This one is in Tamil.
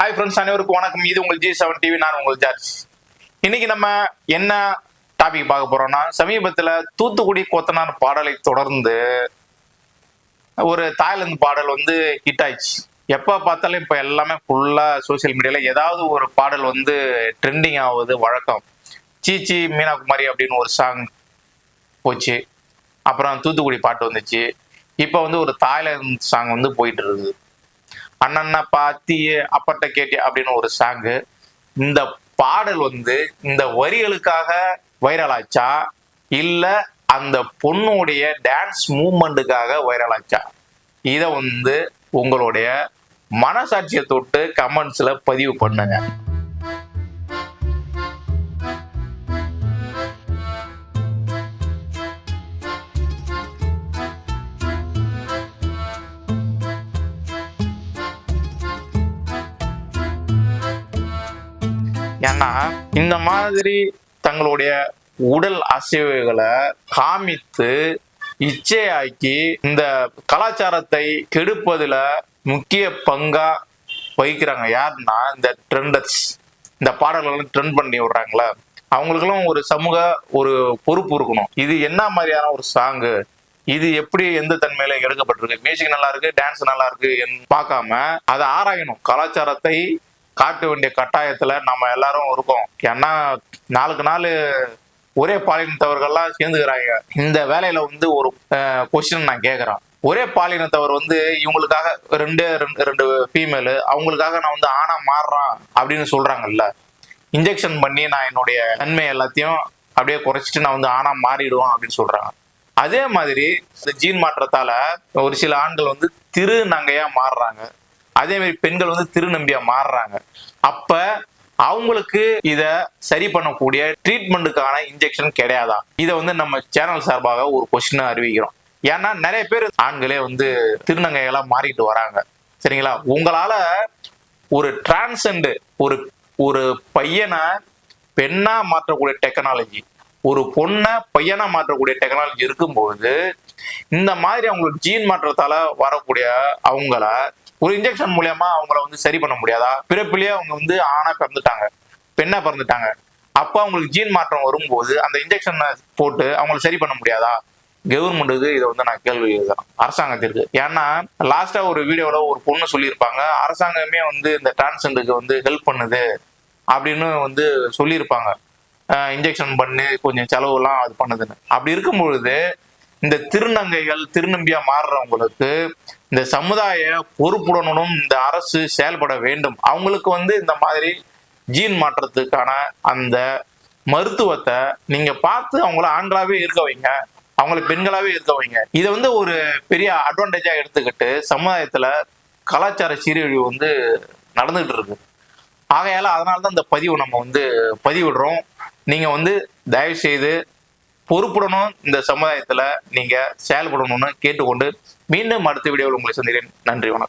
ஹாய் ஃப்ரெண்ட்ஸ் அனைவருக்கும் வணக்கம். இது உங்கள் ஜி செவன் டிவி நான் உங்கள் ஜார்ஜ். இன்னைக்கு நம்ம என்ன டாபிக் பார்க்க போறோம்னா சமீபத்தில் தூத்துக்குடி கோத்தனார் பாடலை தொடர்ந்து ஒரு தாய்லாந்து பாடல் வந்து ஹிட் ஆயிடுச்சு. எப்போ பார்த்தாலும் இப்போ எல்லாமே ஃபுல்லாக சோசியல் மீடியாவில் ஏதாவது ஒரு பாடல் வந்து ட்ரெண்டிங் ஆகுது வழக்கம். சீச்சி மீனாகுமாரி அப்படின்னு ஒரு சாங் போச்சு. அப்புறம் தூத்துக்குடி பாட்டு வந்துச்சு. இப்போ வந்து ஒரு தாய்லாந்து சாங் வந்து போயிட்டு இருக்குது. அண்ணன்னா பாத்தி அப்பட்ட கேட்டி அப்படின்னு ஒரு சாங்கு இந்த பாடல் வந்து இந்த வரிகளுக்காக வைரல் ஆச்சா? இல்ல அந்த பொண்ணுடைய டான்ஸ் மூமெண்ட்டுக்காக வைரல் ஆச்சா? இதை வந்து உங்களுடைய மனசாட்சியை தொட்டு கமெண்ட்ஸ்ல பதிவு பண்ணுங்க. ஏன்னா இந்த மாதிரி தங்களுடைய உடல் அசைவுகளை காமித்து இச்சையாக்கி இந்த கலாச்சாரத்தை கெடுப்பதுல முக்கிய பங்கா வகிக்கிறாங்க. யாருன்னா இந்த ட்ரெண்டர்ஸ் இந்த பாடல்கள் ட்ரெண்ட் பண்ணி விடுறாங்களே. அவங்களுக்கெல்லாம் ஒரு சமூக ஒரு பொறுப்பு இருக்கணும். இது என்ன மாதிரியான ஒரு சாங்கு இது எப்படி எந்த தன்மையில எடுக்கப்பட்டிருக்கு? மியூசிக் நல்லா இருக்கு டான்ஸ் நல்லா இருக்கு பார்க்காம அதை ஆராயணும். கலாச்சாரத்தை காட்ட வேண்டிய கட்டாயத்துல நம்ம எல்லாரும் இருக்கோம். ஏன்னா நாளுக்கு நாள் ஒரே பாலினத்தவர்கள்லாம் சேர்ந்துக்கிறாங்க. இந்த வேலையில வந்து ஒரு கொஸ்டின் நான் கேட்கறேன் ஒரே பாலினத்தவர் வந்து இவங்களுக்காக ரெண்டு ரெண்டு ரெண்டு ஃபீமேலு அவங்களுக்காக நான் வந்து ஆணா மாறுறான் அப்படின்னு சொல்றாங்கல்ல. இன்ஜெக்ஷன் பண்ணி நான் என்னுடைய நன்மை எல்லாத்தையும் அப்படியே குறைச்சிட்டு நான் வந்து ஆணா மாறிடுவோம் அப்படின்னு சொல்றாங்க. அதே மாதிரி இந்த ஜீன் மாற்றத்தால ஒரு சில ஆண்கள் வந்து திரு நங்கையா மாறுறாங்க. அதே மாதிரி பெண்கள் வந்து திருநம்பியா மாறுறாங்க. அப்ப அவங்களுக்கு இத சரி பண்ணக்கூடிய ட்ரீட்மெண்ட்டுக்கான இன்ஜெக்ஷன் கிடையாதா? இதை வந்து நம்ம சேனல் சார்பாக ஒரு கொஸ்டினை அறிவிக்கிறோம். ஏன்னா நிறைய பேர் ஆண்களே வந்து திருநங்கைகளா மாறிட்டு வராங்க. சரிங்களா? உங்களால ஒரு டிரான்செண்டு ஒரு ஒரு பையனை பெண்ணா மாற்றக்கூடிய டெக்னாலஜி ஒரு பொண்ணை பையனா மாற்றக்கூடிய டெக்னாலஜி இருக்கும்போது இந்த மாதிரி அவங்களுக்கு ஜீன் மாற்றத்தால வரக்கூடிய அவங்கள ஒரு இன்ஜெக்ஷன் மூலியமா அவங்கள வந்து சரி பண்ண முடியாதா? பிறப்பிலேயே அவங்க வந்து ஆணா பிறந்துட்டாங்க. பெண்ணா பிறந்துட்டாங்க. அப்ப அவங்களுக்கு ஜீன் மாற்றம் வரும்போது அந்த இன்ஜெக்ஷனை போட்டு அவங்களை சரி பண்ண முடியாதா? கவர்மெண்ட்டுக்கு இதை வந்து நான் கேள்வி எழுதுறேன். அரசாங்கத்திற்கு. ஏன்னா லாஸ்டா ஒரு வீடியோல ஒரு பொண்ணு சொல்லியிருப்பாங்க அரசாங்கமே வந்து இந்த டிரான்ஸ்ஜெண்டருக்கு வந்து ஹெல்ப் பண்ணுது அப்படின்னு வந்து சொல்லியிருப்பாங்க. இன்ஜெக்ஷன் பண்ணி கொஞ்சம் செலவுலாம் அது பண்ணுதுன்னு. அப்படி இருக்கும் பொழுது இந்த திருநங்கைகள் திருநம்பியா மாறுறவங்களுக்கு இந்த சமுதாய பொறுப்புடனும் இந்த அரசு செயல்பட வேண்டும். அவங்களுக்கு வந்து இந்த மாதிரி ஜீன் மாற்றத்துக்கான அந்த மருத்துவத்தை நீங்க பார்த்து அவங்கள ஆண்களாவே இருக்க வைங்க. அவங்கள பெண்களாவே இருக்க வைங்க. இதை வந்து ஒரு பெரிய அட்வான்டேஜா எடுத்துக்கிட்டு சமுதாயத்துல கலாச்சார சீரழிவு வந்து நடந்துகிட்டு இருக்கு. ஆகையால அதனால தான் இந்த பதிவு நம்ம வந்து பதிவிடுறோம். நீங்க வந்து தயவு செய்து பொறுப்புடனும் இந்த சமுதாயத்துல நீங்க செயல்படணும்னு கேட்டுக்கொண்டு மீண்டும் அடுத்த வீடியோவில் உங்களை சந்திக்கிறேன். நன்றி வணக்கம்.